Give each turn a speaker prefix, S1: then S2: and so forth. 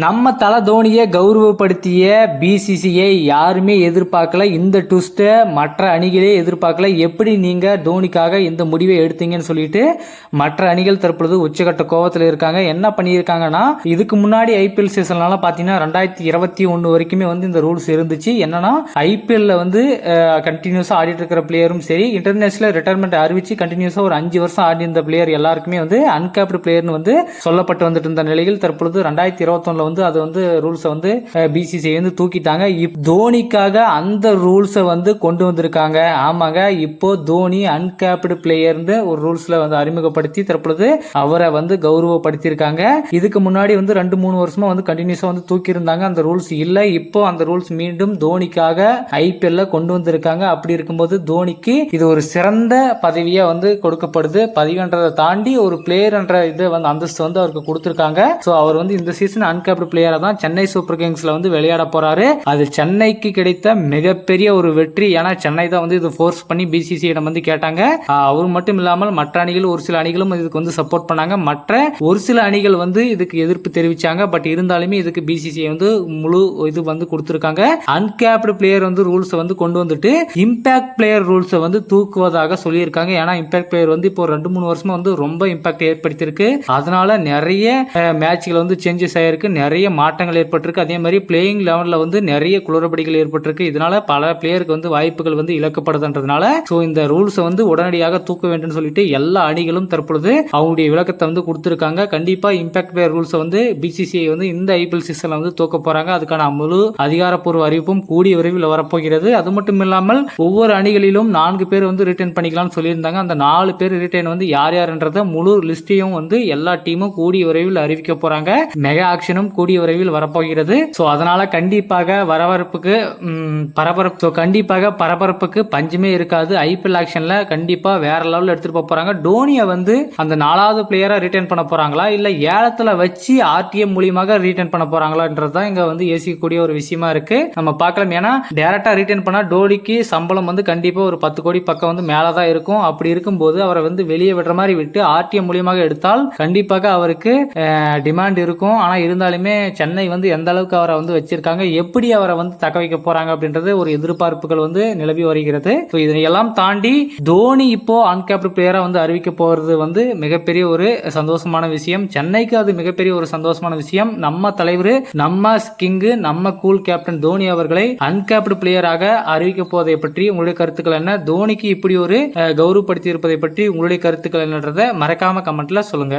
S1: நம்ம தலை தோனியை கௌரவப்படுத்திய பிசிசிஐ யாருமே எதிர்பார்க்கல. இந்த ட்விஸ்ட்டை மற்ற அணிகளே எதிர்பார்க்கல. எப்படி நீங்கள் தோனிக்காக இந்த முடிவை எடுத்தீங்கன்னு சொல்லிட்டு மற்ற அணிகள் தற்பொழுது உச்சகட்ட கோவத்தில் இருக்காங்க. என்ன பண்ணியிருக்காங்கன்னா இதுக்கு முன்னாடி ஐபிஎல் சீசன்லாம் பார்த்தீங்கன்னா ரெண்டாயிரத்தி இருபத்தி ஒன்று வரைக்குமே வந்து இந்த ரூல்ஸ் இருந்துச்சு. என்னன்னா ஐபிஎல்ல வந்து கண்டினியூஸாக ஆடிட்டு இருக்கிற பிளேயரும் சரி இன்டர்நேஷனல் ரிட்டையர்மெண்ட் அறிவிச்சு கண்டினியூஸாக ஒரு அஞ்சு வருஷம் ஆடி இருந்த பிளேயர் எல்லாருக்குமே வந்து அன்கேப்டு பிளேயர்னு வந்து சொல்லப்பட்டு வந்துட்டு இருந்த நிலையில் தற்பொழுது ரெண்டாயிரத்தி இருபத்தொன்னுல வந்து அது வந்து ரூல்ஸை வந்து பிசிசிஐ வந்து தூக்கிட்டாங்க. இப் தோனிக்காக அந்த ரூல்ஸை வந்து கொண்டு வந்திருக்காங்க. ஆமாங்க. இப்போ தோனி அன்கேப்டு பிளேயர்னு ஒரு ரூல்ஸ்ல வந்து அறிமுகப்படுத்தி தற்பொழுது அவரை வந்து கௌரவப்படுத்தியிருக்காங்க. இதுக்கு முன்னாடி வந்து ரெண்டு மூணு வருஷமா வந்து கண்டினியூஸா வந்து தூக்கி இருந்தாங்க அந்த ரூல்ஸ் இல்லை. இப்போ அந்த ரூல்ஸ் மீண்டும் தோனிக்காக ஐபிஎல்ல கொண்டு வந்திருக்காங்க. அப்படி இருக்கும்போது தோனிக்கு இது ஒரு சிறந்த பதவியா வந்து கொடுக்கப்படுது. பதவின்றதை தாண்டி ஒரு பிளேயர் என்ற இது வந்து அந்தஸ்து வந்து அவருக்கு கொடுத்துருக்காங்க. ஸோ அவர் வந்து இந்த சீசன் பேக்கப் பிளேயரா தான் சென்னை சூப்பர் கிங்ஸில் வந்து விளையாட போகிறாரு அது சென்னைக்கு கிடைத்த மிகப்பெரிய ஒரு வெற்றி. ஏன்னா சென்னை தான் வந்து இது ஃபோர்ஸ் பண்ணி பிசிசியிடம் வந்து கேட்டாங்க. அவர் மட்டும் இல்லாமல் மற்ற அணிகள் ஒரு சில அணிகளும் இதுக்கு வந்து சப்போர்ட் பண்ணாங்க. மற்ற ஒரு சில அணிகள் வந்து இதுக்கு எதிர்ப்பு தெரிவிச்சாங்க. பட் இருந்தாலுமே இதுக்கு பிசிசிஐ வந்து முழு இது வந்து கொடுத்துருக்காங்க. அன்கேப்டு பிளேயர் வந்து ரூல்ஸை வந்து கொண்டு வந்துட்டு இம்பாக்ட் பிளேயர் ரூல்ஸை வந்து தூக்குவதாக சொல்லியிருக்காங்க. ஏன்னா இம்பாக்ட் பிளேயர் வந்து இப்போ ரெண்டு மூணு வருஷமா வந்து ரொம்ப இம்பாக்ட் ஏற்படுத்தியிருக்கு. அதனால நிறைய மேட்ச்கள் வந்து சேஞ்சஸ் ஆயிருக்கு. நிறைய மாற்றங்கள் ஏற்பட்டிருக்கு. அதே மாதிரி பிளேயிங் லெவலில் வந்து நிறைய குளறுபடிகள் ஏற்பட்டிருக்கு. இதனால பல பிளேயருக்கு வந்து வாய்ப்புகள் வந்து இழக்கப்படுதுன்றதுனால ஸோ இந்த ரூல்ஸை வந்து உடனடியாக தூக்க வேண்டும் சொல்லிட்டு எல்லா அணிகளும் தற்பொழுது அவங்களுடைய விளக்கத்தை வந்து கொடுத்துருக்காங்க. கண்டிப்பாக இம்பாக்ட் பிளேயர் ரூல்ஸை வந்து பிசிசிஐ வந்து இந்த ஐபிஎல் சீசனில் வந்து தூக்க போகிறாங்க அதுக்கான முழு அதிகாரப்பூர்வ அறிவிப்பும் கூடிய விரைவில் வரப்போகிறது. அது மட்டும் இல்லாமல் ஒவ்வொரு அணிகளிலும் நான்கு பேர் வந்து ரிட்டர்ன் பண்ணிக்கலாம்னு சொல்லியிருந்தாங்க. அந்த நாலு பேர் ரிட்டர்ன் வந்து யார் யார்ன்றத முழு லிஸ்டையும் வந்து எல்லா டீமும் கூடிய விரைவில் அறிவிக்க போகிறாங்க மெகா ஆக்ஷனும் கூடிய விரைவில் வரப்போகிறது. ஸோ அதனால கண்டிப்பாக வரவரப்புக்கு பரபரப்பு ஸோ கண்டிப்பாக பரபரப்புக்கு பஞ்சமே இருக்காது. ஐபிஎல் ஆக்ஷன்ல கண்டிப்பா வேற லெவலில் எடுத்துட்டு போக போறாங்க. டோனியை வந்து அந்த நாலாவது பிளேயரா ரிட்டர்ன் பண்ண போறாங்களா? இல்ல ஏலத்துல வச்சு ஆர்டிஎம் மூலியமாக ரிட்டர்ன் பண்ண போறாங்களான்றது தான் இங்க வந்து யோசிக்கக்கூடிய ஒரு விஷயமா இருக்கு. நம்ம பார்க்கலாம். ஏன்னா டேரக்டா ரிட்டர்ன் பண்ணா டோனிக்கு சம்பளம் வந்து கண்டிப்பா ஒரு பத்து கோடி பக்கம் வந்து மேல தான் இருக்கும். அப்படி இருக்கும்போது அவரை வந்து வெளியே விடுற மாதிரி விட்டு ஆர்டிஎம் மூலியமாக எடுத்தால் கண்டிப்பாக அவருக்கு டிமாண்ட் இருக்கும். ஆனா இருந்தாலுமே சென்னை வந்து எந்த அளவுக்கு அவரை வந்து வச்சிருக்காங்க எப்படி அவரை வந்து தக்க வைக்க போறாங்க அப்படின்றது ஒரு எதிர்பார்ப்புகள் வந்து நிலவி வருகிறது. ஸோ இதனையெல்லாம் தாண்டி தோனி இப்போ அன்கேப்டு பிளேயரா வந்து அறிவிக்க போறது வந்து மிகப்பெரிய ஒரு சந்தோஷமான விஷயம். சென்னைக்கு அது மிகப்பெரிய ஒரு சந்தோஷமான விஷயம். நம்ம தலைவர் நம்ம கிங்கு நம்ம கூல் கேப்டன் தோனி அவர்களை அன்கேப்டு பிளேயராக அறிவிக்க போவதை பற்றி உங்களுடைய கருத்துக்கள் என்ன? தோனிக்கு இப்படி ஒரு கௌரவப்படுத்தி இருப்பதை பற்றி உங்களுடைய கருத்துக்கள் என்னன்றதை மறக்காம கமெண்ட்ல சொல்லுங்க.